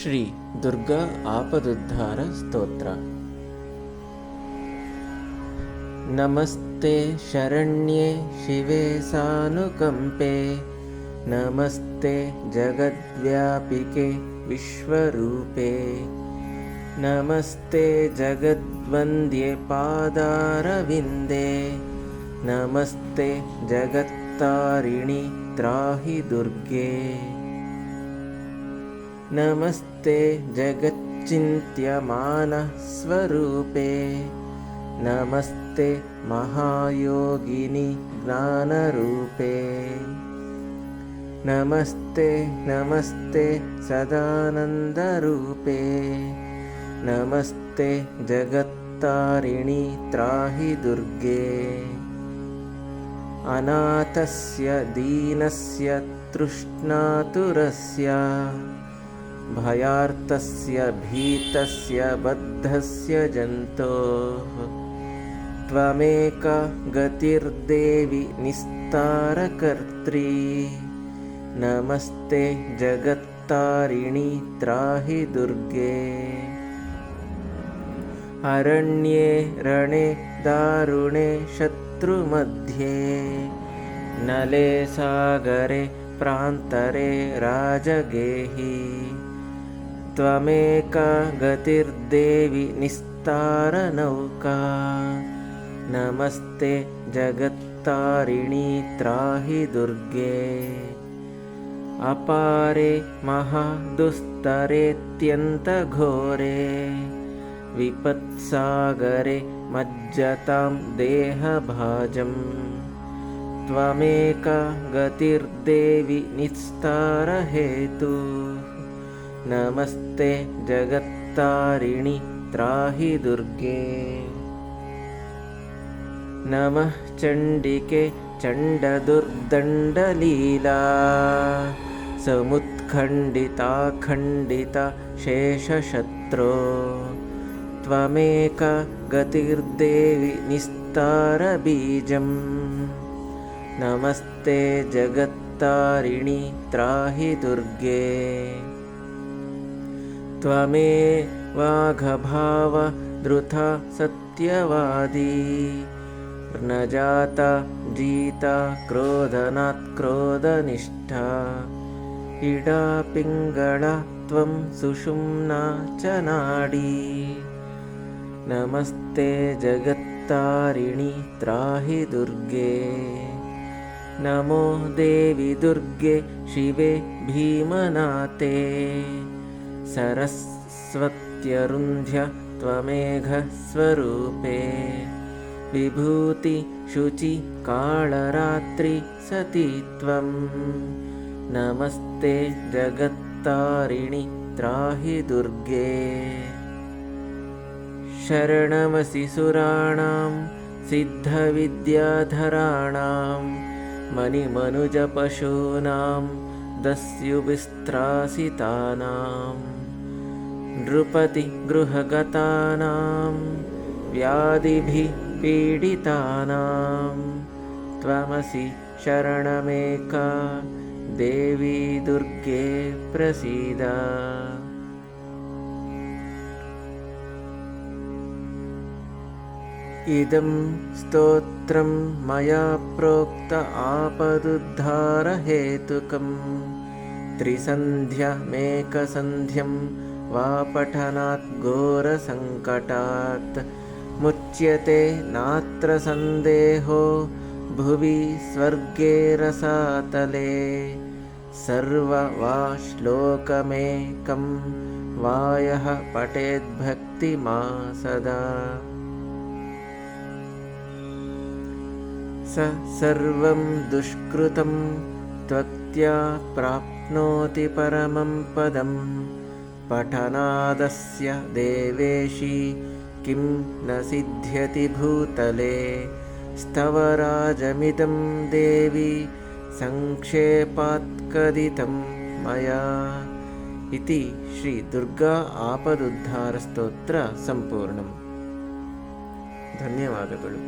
श्री दुर्गा आपदुद्धार स्तोत्र नमस्ते शरण्ये शिवे सानुकम्पे नमस्ते जगद्व्यापिके विश्वरूपे नमस्ते जगद्वन्द्ये पादारविन्दे नमस्ते जगत्तारिणि त्राहि दुर्गे नमस्ते जगच्चिन्त्यमानस्वरूपे। नमस्ते महायोगिनि ज्ञानरूपे। नमस्ते नमस्ते सदानन्दरूपे। नमस्ते जगत्तारिणि त्राहि दुर्गे। अनाथस्य दीनस्य तृष्णातुरस्य भयार्तस्य भीतस्य बद्धस्य जन्तोः। त्वमेक गतिर्देवि निस्तारकर्त्री। नमस्ते जगत्तारिणि त्राहि दुर्गे। अरण्ये रणे दारुणे शत्रुमध्ये। नले सागरे प्रान्तरे राजगेहि त्वमेका गतिर्देवि निस्तारनौका। नमस्ते जगत्तारिणि त्राहि दुर्गे। अपारे महादुस्तरेत्यन्तघोरे। विपत्सागरे मज्जतां देहभाजम्। त्वमेका गतिर्देवि निस्तारहेतु नमस्ते जगत्तारिणि त्राहि दुर्गे। नमः चण्डिके चण्डदुर्दण्डलीला। समुत्खण्डिताखण्डिता शेषशत्रो। त्वमेका गतिर्देवि निस्तारबीजम्। नमस्ते जगत्तारिणि त्राहि दुर्गे त्वमे वाघभाव धृता सत्यवादी। न जाता जीता क्रोधनात् क्रोधनिष्ठा। इडा पिङ्गळा त्वं सुषुम्ना च नाडी। नमस्ते जगत्तारिणि त्राहि दुर्गे। नमो देवि दुर्गे शिवे भीमनाते सरस्वत्यरुन्ध्य त्वमेघस्वरूपे। विभूति शुचि काळरात्रि सती त्वं। नमस्ते जगत्तारिणि त्राहि दुर्गे। शरणमसि सुराणां सिद्धविद्याधराणां मणिमनुजपशूनां दस्युविस्त्रासितानां नृपतिगृहगतानां व्याधिभिः पीडितानां। त्वमसि शरणमेका देवी दुर्गे प्रसीद। इदं स्तोत्रं मया प्रोक्त आपदुद्धारहेतुकं त्रिसन्ध्यमेकसन्ध्यं वा पठनात् घोरसङ्कटात्। मुच्यते नात्र सन्देहो भुवि स्वर्गे रसातले। सर्व वा श्लोकमेकं वायः पठेद्भक्तिमा सदा स सर्वं दुष्कृतं त्वक्त्या प्राप्नोति परमं पदं पठनादस्य देवेशी किं न सिद्ध्यति भूतले स्तवराजमिदं देवी सङ्क्षेपात्कथितं मया इति श्रीदुर्गा आपदुद्धारस्तोत्र सम्पूर्णम् ಧನ್ಯವಾದಗಳು